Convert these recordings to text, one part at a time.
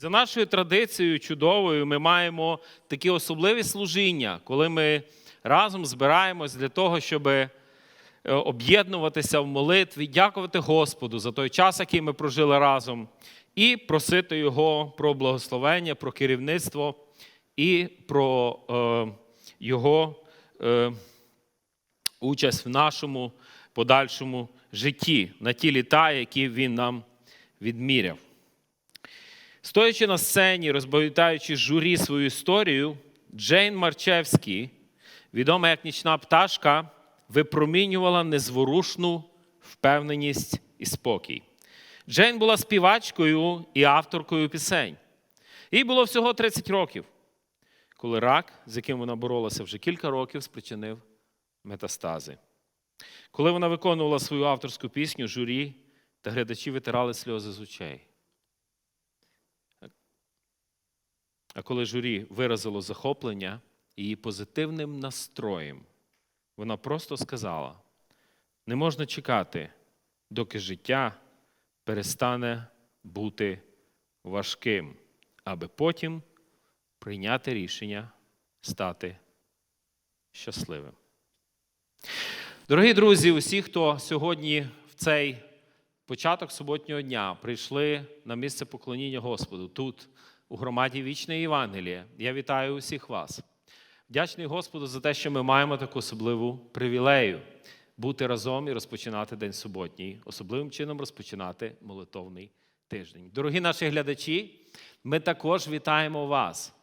За нашою традицією чудовою, ми маємо такі особливі служіння, коли ми разом збираємось для того, щоб е, об'єднуватися в молитві, дякувати Господу за той час, який ми прожили разом, і просити Його про благословення, про керівництво і про е, Його е, участь в нашому подальшому житті на ті літа, які Він нам відміряв. Стоячи на сцені, розповідаючи журі свою історію, Джейн Марчевський, відома як нічна пташка, випромінювала незворушну впевненість і спокій. Джейн була співачкою і авторкою пісень. Їй було всього 30 років, коли рак, з яким вона боролася вже кілька років, спричинив метастази. Коли вона виконувала свою авторську пісню, журі та глядачі витирали сльози з очей. А коли журі виразило захоплення її позитивним настроєм, вона просто сказала: не можна чекати, доки життя перестане бути важким, аби потім прийняти рішення стати щасливим. Дорогі друзі, усі, хто сьогодні в цей початок суботнього дня прийшли на місце поклоніння Господу тут, у громаді Вічної Євангелія, я вітаю усіх вас. Вдячний Господу за те, що ми маємо таку особливу привілею бути разом і розпочинати день суботній, особливим чином розпочинати молитовний тиждень. Дорогі наші глядачі, ми також вітаємо вас.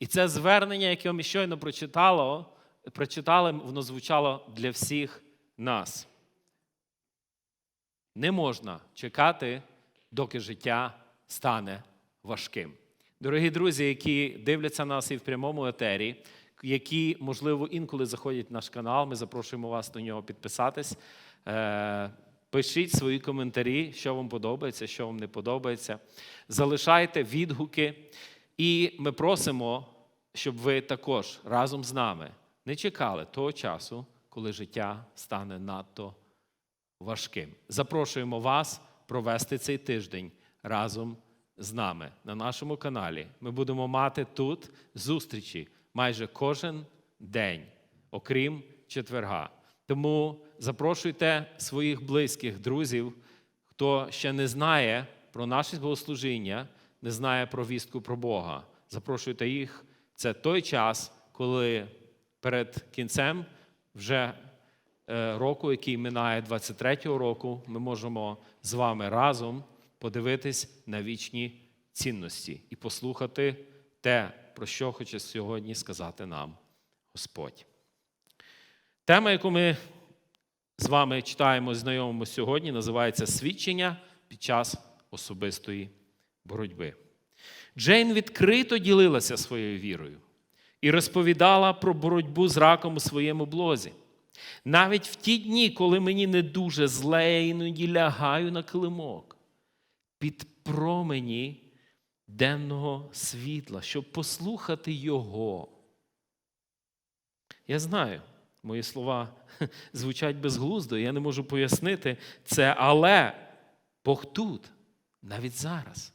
І це звернення, яке ми щойно прочитало, прочитали, воно звучало для всіх нас. Не можна чекати, доки життя стане важким. Дорогі друзі, які дивляться нас і в прямому етері, які, можливо, інколи заходять в наш канал, ми запрошуємо вас до нього підписатись. Е, Пишіть свої коментарі, що вам подобається, що вам не подобається. Залишайте відгуки. І ми просимо, щоб ви також разом з нами не чекали того часу, коли життя стане надто важким. Запрошуємо вас провести цей тиждень разом з нами на нашому каналі. Ми будемо мати тут зустрічі майже кожен день, окрім четверга. Тому запрошуйте своїх близьких друзів, хто ще не знає про наше богослужіння, не знає про вістку про Бога. Запрошуйте їх. Це той час, коли перед кінцем вже е, року, який минає 23-го року, ми можемо з вами разом подивитись на вічні цінності і послухати те, про що хоче сьогодні сказати нам Господь. Тема, яку ми з вами читаємо, знайомимо сьогодні, називається Свідчення під час особистої боротьби. Джейн відкрито ділилася своєю вірою і розповідала про боротьбу з раком у своєму блозі. Навіть в ті дні, коли мені не дуже зле, я іноді лягаю на килимок під промені денного світла, щоб послухати Його. Я знаю, мої слова звучать безглуздо, я не можу пояснити це, але Бог тут, навіть зараз.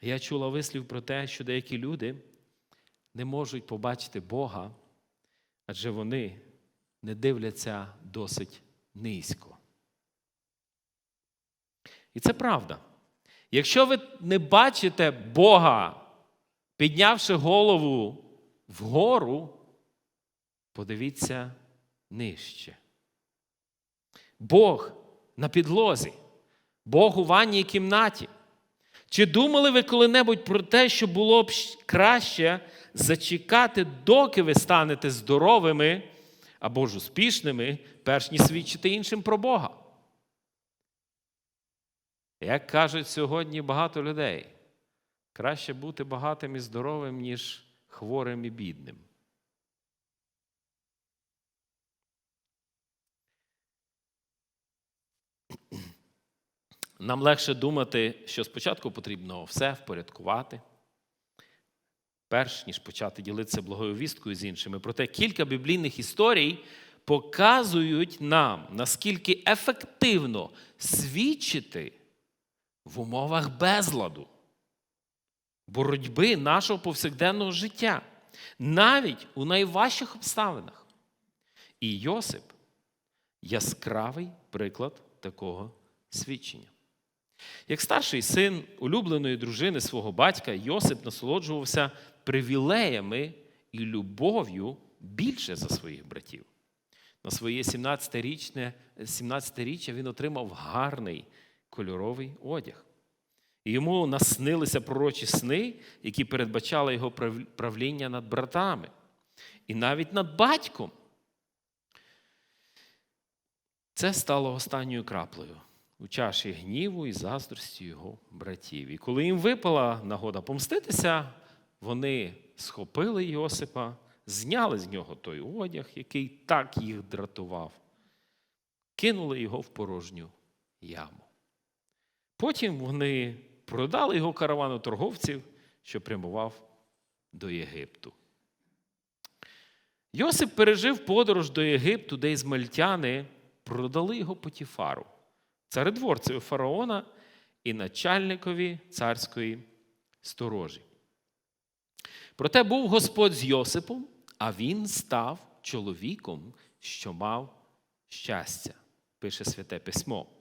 Я чула вислів про те, що деякі люди не можуть побачити Бога, адже вони не дивляться досить низько. І це правда. Якщо ви не бачите Бога, піднявши голову вгору, подивіться нижче. Бог на підлозі, Бог у ванній кімнаті. Чи думали ви коли-небудь про те, що було б краще зачекати, доки ви станете здоровими або ж успішними, перш ніж свідчити іншим про Бога? Як кажуть сьогодні багато людей, краще бути багатим і здоровим, ніж хворим і бідним. Нам легше думати, що спочатку потрібно все впорядкувати, перш ніж почати ділитися благою вісткою з іншими. Проте кілька біблійних історій показують нам, наскільки ефективно свідчити в умовах безладу. боротьби нашого повсякденного життя, навіть у найважчих обставинах. І Йосип яскравий приклад такого свідчення. Як старший син улюбленої дружини свого батька, Йосип насолоджувався привілеями і любов'ю більше за своїх братів. На своє 17-річне 17-річчя він отримав гарний кольоровий одяг. І йому наснилися пророчі сни, які передбачали його правління над братами і навіть над батьком. Це стало останньою краплею у чаші гніву і заздрості його братів. І коли їм випала нагода помститися, вони схопили Йосипа, зняли з нього той одяг, який так їх дратував, кинули його в порожню яму. Потім вони продали його каравану торговців, що прямував до Єгипту. Йосип пережив подорож до Єгипту, де ізмальтяни продали його Потіфару, царедворцеві фараона і начальникові царської сторожі. Проте був Господь з Йосипом, а він став чоловіком, що мав щастя, пише Святе Письмо.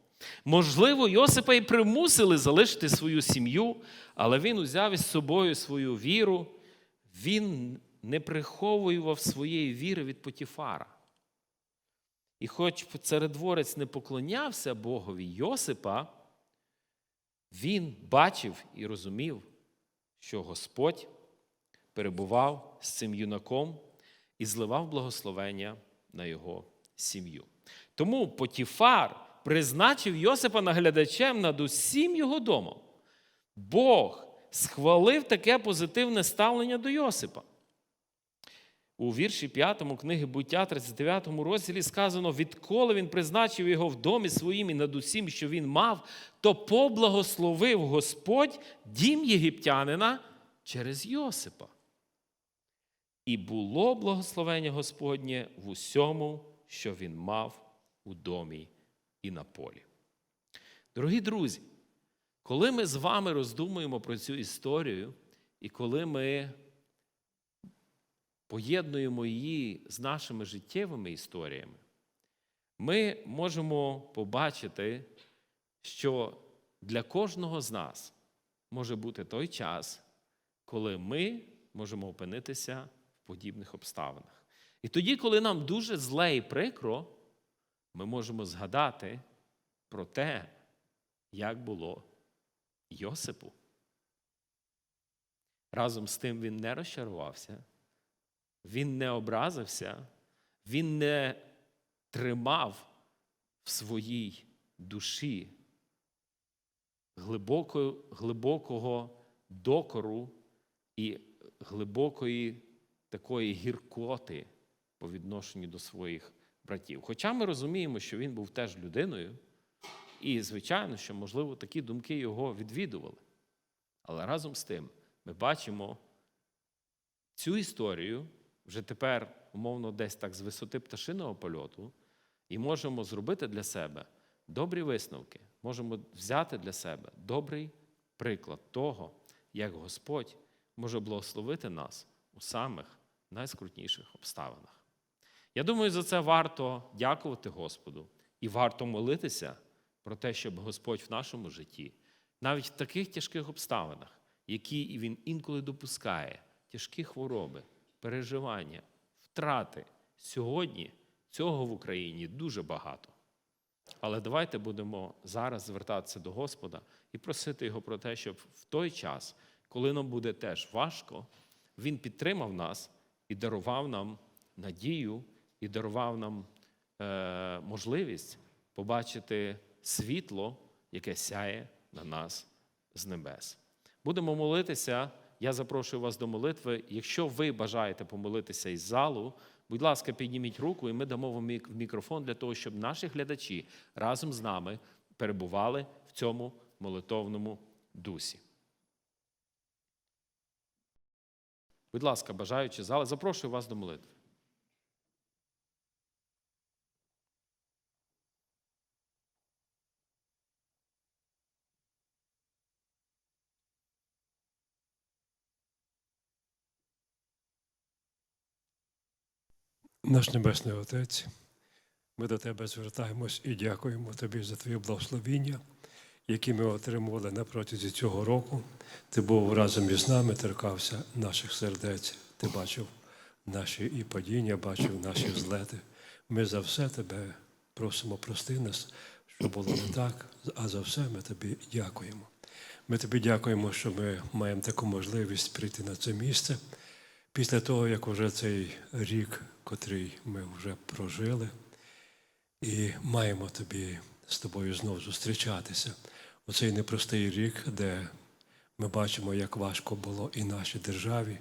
Можливо, Йосипа і примусили залишити свою сім'ю, але він узяв із собою свою віру, він не приховував своєї віри від Потіфара. І хоч царедворець не поклонявся Богові Йосипа, він бачив і розумів, що Господь перебував з цим юнаком і зливав благословення на його сім'ю. Тому Потіфар призначив Йосипа наглядачем над усім його домом. Бог схвалив таке позитивне ставлення до Йосипа. У вірші 5 книги буття, 39 розділі сказано: відколи він призначив його в домі своїм і над усім, що він мав, то поблагословив Господь дім єгиптянина через Йосипа. І було благословення Господнє в усьому, що він мав у домі і на полі. Дорогі друзі, коли ми з вами роздумуємо про цю історію, і коли ми поєднуємо її з нашими життєвими історіями, ми можемо побачити, що для кожного з нас може бути той час, коли ми можемо опинитися в подібних обставинах. І тоді, коли нам дуже зле і прикро, ми можемо згадати про те, як було Йосипу. Разом з тим він не розчарувався, він не образився, він не тримав в своїй душі глибокого, глибокого докору і глибокої такої гіркоти по відношенню до своїх братів. Хоча ми розуміємо, що він був теж людиною, і, звичайно, що, можливо, такі думки його відвідували. Але разом з тим ми бачимо цю історію вже тепер, умовно, десь так з висоти пташиного польоту, і можемо зробити для себе добрі висновки, можемо взяти для себе добрий приклад того, як Господь може благословити нас у самих найскрутніших обставинах. Я думаю, за це варто дякувати Господу і варто молитися про те, щоб Господь в нашому житті, навіть в таких тяжких обставинах, які Він інколи допускає, тяжкі хвороби, переживання, втрати, сьогодні цього в Україні дуже багато. Але давайте будемо зараз звертатися до Господа і просити Його про те, щоб в той час, коли нам буде теж важко, Він підтримав нас і дарував нам надію і дарував нам е, можливість побачити світло, яке сяє на нас з небес. Будемо молитися. Я запрошую вас до молитви. Якщо ви бажаєте помолитися із залу, будь ласка, підніміть руку, і ми дамо вам мікрофон для того, щоб наші глядачі разом з нами перебували в цьому молитовному дусі. Будь ласка, бажаючи зали, запрошую вас до молитви. Наш Небесний Отець, ми до Тебе звертаємось і дякуємо Тобі за Твоє благословіння, які ми отримували на протязі цього року. Ти був разом із нами, торкався наших сердець. Ти бачив наші і падіння, бачив наші злети. Ми за все Тебе просимо прости нас, що було не так, а за все ми Тобі дякуємо. Ми тобі дякуємо, що ми маємо таку можливість прийти на це місце після того, як вже цей рік, котрий ми вже прожили, і маємо тобі з тобою знову зустрічатися. У цей непростий рік, де ми бачимо, як важко було і нашій державі,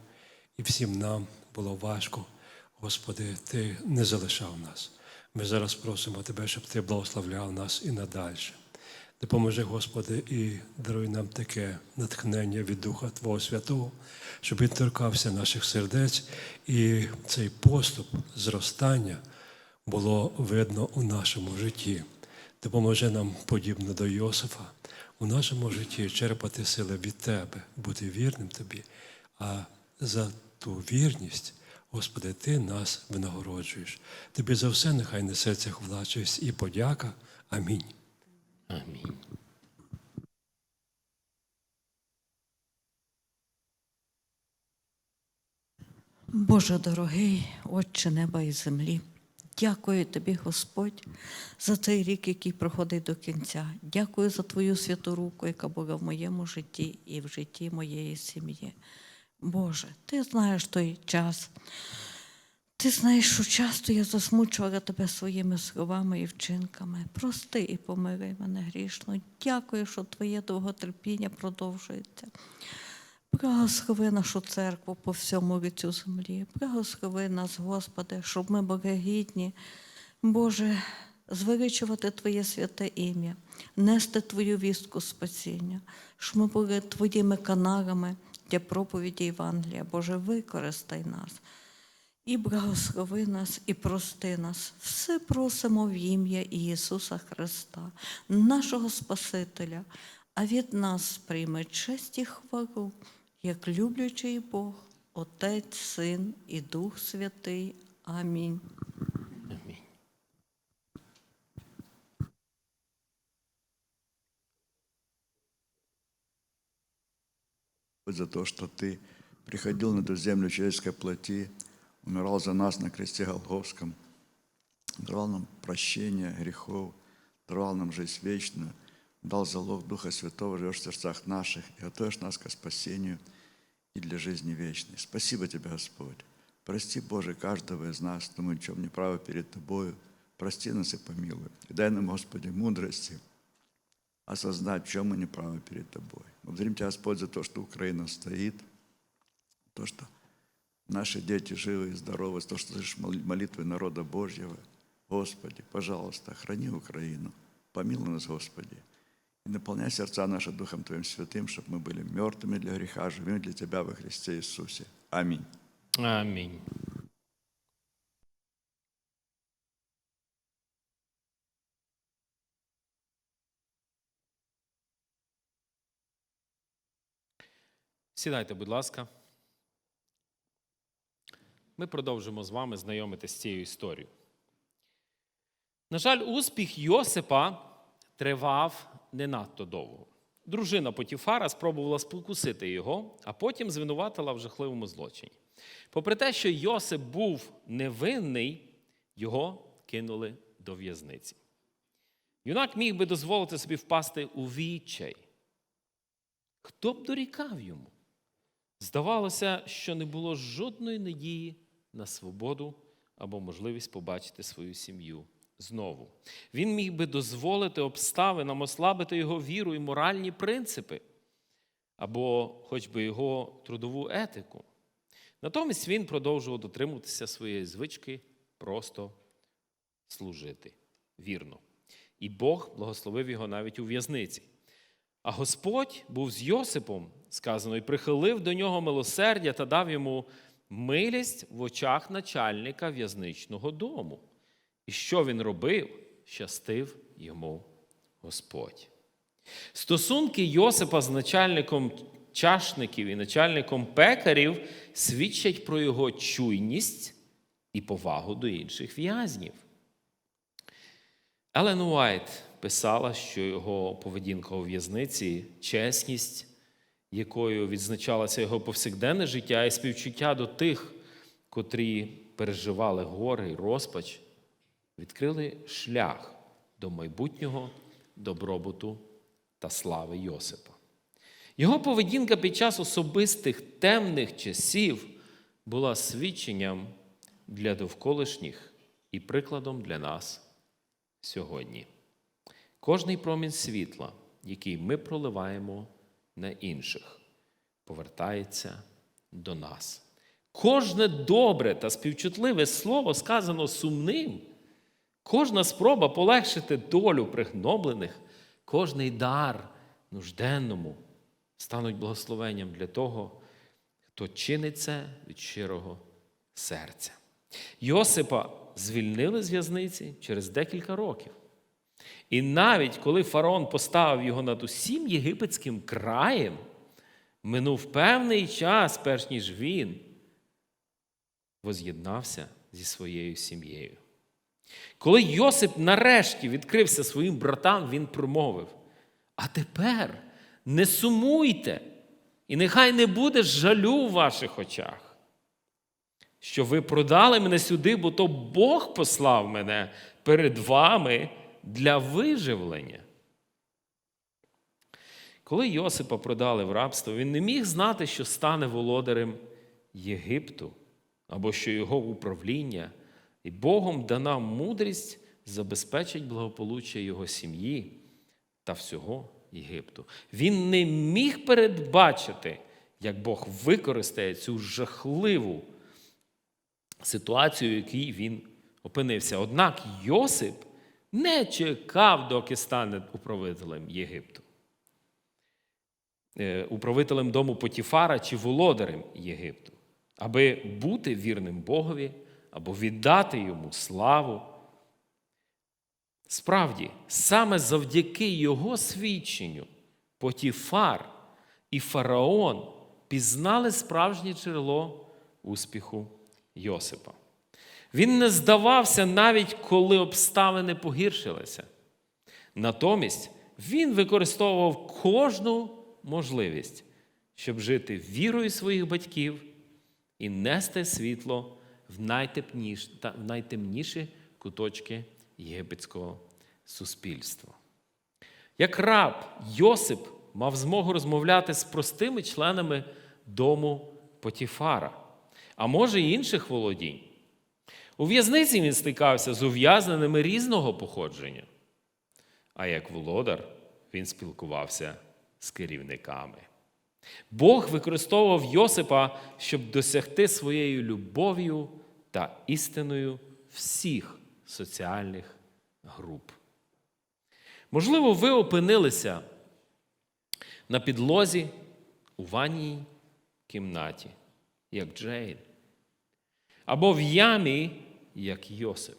і всім нам було важко. Господи, Ти не залишав нас. Ми зараз просимо Тебе, щоб Ти благословляв нас і надальше. Допоможи, Господи, і даруй нам таке натхнення від Духа Твого Святого, щоб він торкався наших сердець, і цей поступ зростання було видно у нашому житті. Допоможи нам, подібно до Йосифа, у нашому житті черпати сили від Тебе, бути вірним Тобі, а за ту вірність, Господи, Ти нас винагороджуєш. Тобі за все нехай несеться хвала, честь і подяка. Амінь. Амінь. Боже дорогий, Отче неба і землі, дякую тобі, Господь, за цей рік, який проходить до кінця. Дякую за Твою святу руку, яка була в моєму житті і в житті моєї сім'ї. Боже, ти знаєш той час. Ти знаєш, що часто я засмучувала тебе своїми словами і вчинками. Прости і помири мене грішно. Дякую, що твоє довготерпіння продовжується. Благослови нашу церкву по всьому лицю землі. Благослови нас, Господи, щоб ми були гідні, Боже, звеличувати Твоє святе ім'я, нести Твою вістку спасіння, щоб ми були Твоїми каналами для проповіді Євангелія. Боже, використай нас. І благослови нас, і прости нас. Все просимо в ім'я Ісуса Христа, нашого Спасителя, а від нас прийме честь і хвалу, як люблячий Бог, Отець, Син і Дух Святий. Амінь. За то, что Ты приходил на эту землю человеческой плоти, умирал за нас на кресте Голгофском, даровал нам прощение грехов, даровал нам жизнь вечную, дал залог Духа Святого, живешь в сердцах наших и готовишь нас к спасению и для жизни вечной. Спасибо Тебе, Господь. Прости, Боже, каждого из нас, кто мы в чем неправы перед Тобою. Прости нас и помилуй. И дай нам, Господи, мудрости, осознать, в чем мы неправы перед Тобой. Благодарим Тебя, Господь, за то, что Украина стоит, то, что наши дети живы и здоровы, за то, что слышишь мол- молитвы народа Божьего. Господи, пожалуйста, храни Украину, помилуй нас, Господи, и наполняй сердца наши Духом Твоим Святым, чтобы мы были мертвыми для греха, живыми для Тебя во Христе Иисусе. Аминь. Амінь. Сідайте, будь ласка. Ми продовжимо з вами знайомитися з цією історією. На жаль, успіх Йосипа тривав не надто довго. Дружина Потіфара спробувала спокусити його, а потім звинуватила в жахливому злочині. Попри те, що Йосип був невинний, його кинули до в'язниці. Юнак міг би дозволити собі впасти у відчай. Хто б дорікав йому? Здавалося, що не було жодної надії на свободу або можливість побачити свою сім'ю знову. Він міг би дозволити обставинам ослабити його віру і моральні принципи, або хоч би його трудову етику. Натомість він продовжував дотримуватися своєї звички просто служити вірно. І Бог благословив його навіть у в'язниці. А Господь був з Йосипом, сказано, і прихилив до нього милосердя та дав йому милість в очах начальника в'язничного дому. І що він робив, щастив йому Господь. Стосунки Йосипа з начальником чашників і начальником пекарів свідчать про його чуйність і повагу до інших в'язнів. Елен Уайт писала, що його поведінка у в'язниці, чесність, якою відзначалося його повсякденне життя і співчуття до тих, котрі переживали горе і розпач, відкрили шлях до майбутнього добробуту та слави Йосипа. Його поведінка під час особистих темних часів була свідченням для довколишніх і прикладом для нас сьогодні. Кожний промінь світла, який ми проливаємо на інших, повертається до нас. Кожне добре та співчутливе слово сказано сумним, кожна спроба полегшити долю пригноблених, кожний дар нужденному стануть благословенням для того, хто чинить це від щирого серця. Йосипа звільнили з в'язниці через декілька років. І навіть коли фараон поставив його над усім єгипетським краєм, минув певний час, перш ніж він воз'єднався зі своєю сім'єю. Коли Йосип нарешті відкрився своїм братам, він промовив: А тепер не сумуйте, і нехай не буде жалю в ваших очах, що ви продали мене сюди, бо то Бог послав мене перед вами для виживлення. Коли Йосипа продали в рабство, він не міг знати, що стане володарем Єгипту, або що його управління і Богом дана мудрість забезпечить благополуччя його сім'ї та всього Єгипту. Він не міг передбачити, як Бог використає цю жахливу ситуацію, в якій він опинився. Однак Йосип не чекав, доки стане управителем Єгипту, Е, управителем дому Потіфара чи володарем Єгипту, аби бути вірним Богові або віддати йому славу. Справді, саме завдяки його свідченню Потіфар і фараон пізнали справжнє джерело успіху Йосипа. Він не здавався навіть коли обставини погіршилися. Натомість він використовував кожну можливість, щоб жити вірою своїх батьків і нести світло в найтемніші, в найтемніші куточки єгипетського суспільства. Як раб Йосип мав змогу розмовляти з простими членами дому Потіфара, а може й інших володінь. У в'язниці він стикався з ув'язненими різного походження. А як володар він спілкувався з керівниками. Бог використовував Йосипа, щоб досягти своєю любов'ю та істиною всіх соціальних груп. Можливо, ви опинилися на підлозі у ванній кімнаті, як Джейн, або в ямі, як Йосип.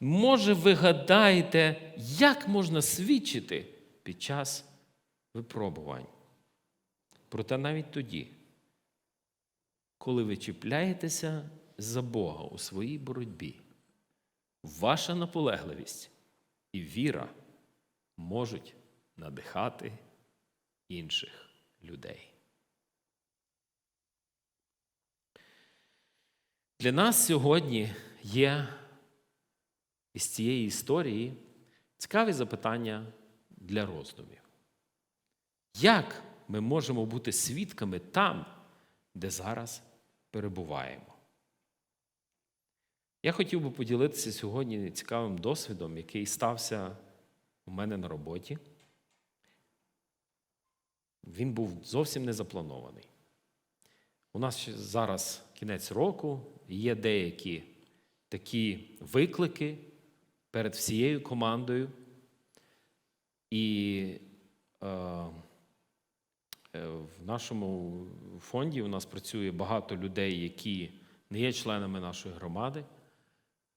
Може, ви гадаєте, як можна свідчити під час випробувань? Проте навіть тоді, коли ви чіпляєтеся за Бога у своїй боротьбі, ваша наполегливість і віра можуть надихати інших людей. Для нас сьогодні є із цієї історії цікаві запитання для роздумів. Як ми можемо бути свідками там, де зараз перебуваємо? Я хотів би поділитися сьогодні цікавим досвідом, який стався у мене на роботі. Він був зовсім не запланований. У нас зараз кінець року, є деякі такі виклики перед всією командою. І е, е, в нашому фонді у нас працює багато людей, які не є членами нашої громади.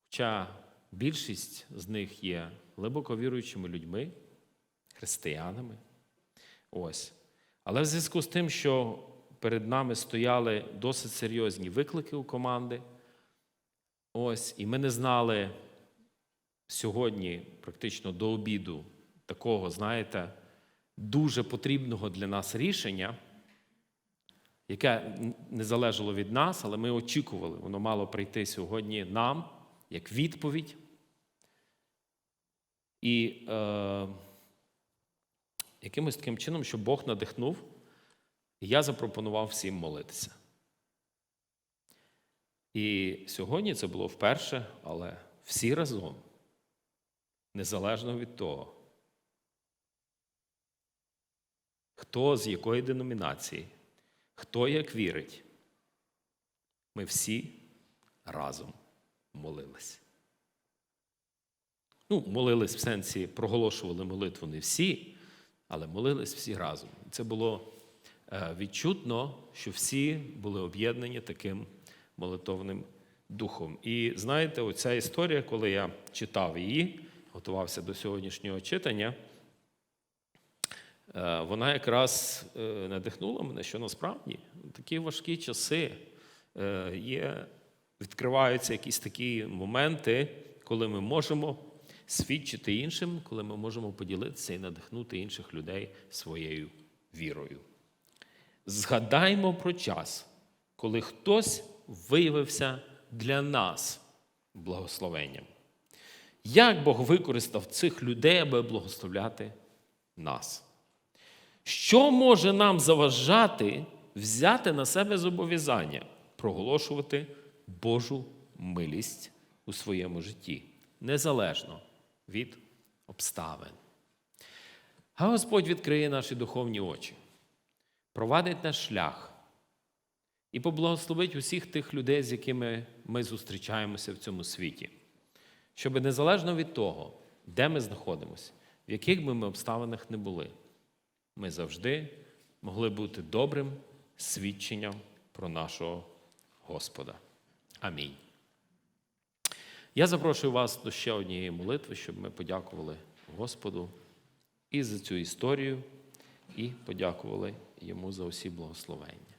Хоча більшість з них є глибоко віруючими людьми, християнами. Ось. Але в зв'язку з тим, що перед нами стояли досить серйозні виклики у команди, Ось, і ми не знали сьогодні, практично до обіду, такого, знаєте, дуже потрібного для нас рішення, яке не залежало від нас, але ми очікували, воно мало прийти сьогодні нам як відповідь. І е, якимось таким чином, що Бог надихнув, я запропонував всім молитися. І сьогодні це було вперше, але всі разом, незалежно від того, хто з якої деномінації, хто як вірить, ми всі разом молились. Ну, молились в сенсі, проголошували молитву не всі, але молились всі разом. Це було відчутно, що всі були об'єднані таким молитовним духом. І знаєте, оця історія, коли я читав її, готувався до сьогоднішнього читання, е, вона якраз е, надихнула мене, що насправді такі важкі часи е, є, відкриваються якісь такі моменти, коли ми можемо свідчити іншим, коли ми можемо поділитися і надихнути інших людей своєю вірою. Згадаймо про час, коли хтось виявився для нас благословенням. Як Бог використав цих людей, аби благословляти нас? Що може нам заважати взяти на себе зобов'язання проголошувати Божу милість у своєму житті, незалежно від обставин? А Господь відкриє наші духовні очі, провадить наш шлях і поблагословить усіх тих людей, з якими ми зустрічаємося в цьому світі, щоб незалежно від того, де ми знаходимося, в яких би ми обставинах не були, ми завжди могли бути добрим свідченням про нашого Господа. Амінь. Я запрошую вас до ще однієї молитви, щоб ми подякували Господу і за цю історію, і подякували йому за усі благословення.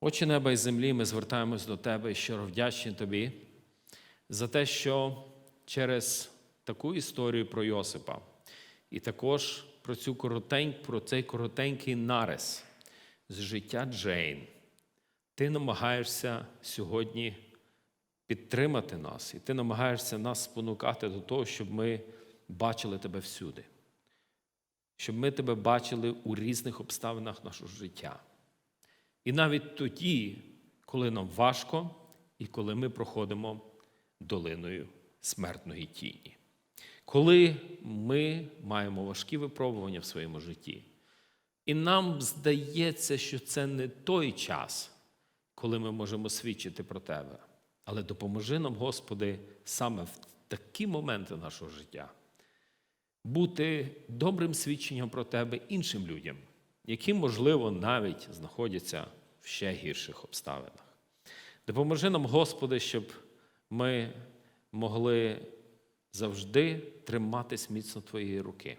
Отче неба і землі, ми звертаємось до Тебе і щиро вдячні Тобі за те, що через таку історію про Йосипа і також про, цю коротень, про цей коротенький нарис з життя Джейн, ти намагаєшся сьогодні підтримати нас, і ти намагаєшся нас спонукати до того, щоб ми бачили тебе всюди, щоб ми тебе бачили у різних обставинах нашого життя. І навіть тоді, коли нам важко, і коли ми проходимо долиною смертної тіні. Коли ми маємо важкі випробування в своєму житті, і нам здається, що це не той час, коли ми можемо свідчити про Тебе. Але допоможи нам, Господи, саме в такі моменти нашого життя бути добрим свідченням про Тебе іншим людям, які, можливо, навіть знаходяться в ще гірших обставинах. Допоможи нам, Господи, щоб ми могли завжди триматись міцно Твоєї руки.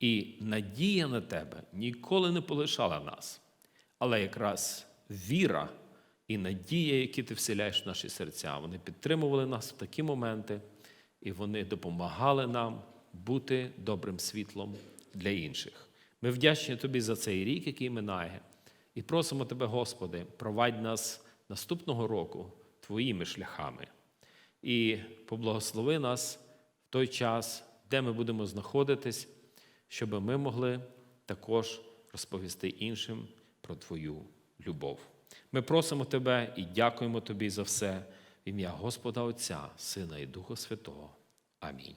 І надія на Тебе ніколи не полишала нас, але якраз віра і надія, які ти вселяєш в наші серця, вони підтримували нас в такі моменти, і вони допомагали нам бути добрим світлом для інших. Ми вдячні Тобі за цей рік, який минає, і просимо Тебе, Господи, провадь нас наступного року Твоїми шляхами і поблагослови нас в той час, де ми будемо знаходитись, щоб ми могли також розповісти іншим про Твою любов. Ми просимо Тебе і дякуємо Тобі за все в ім'я Господа Отця, Сина і Духа Святого. Амінь.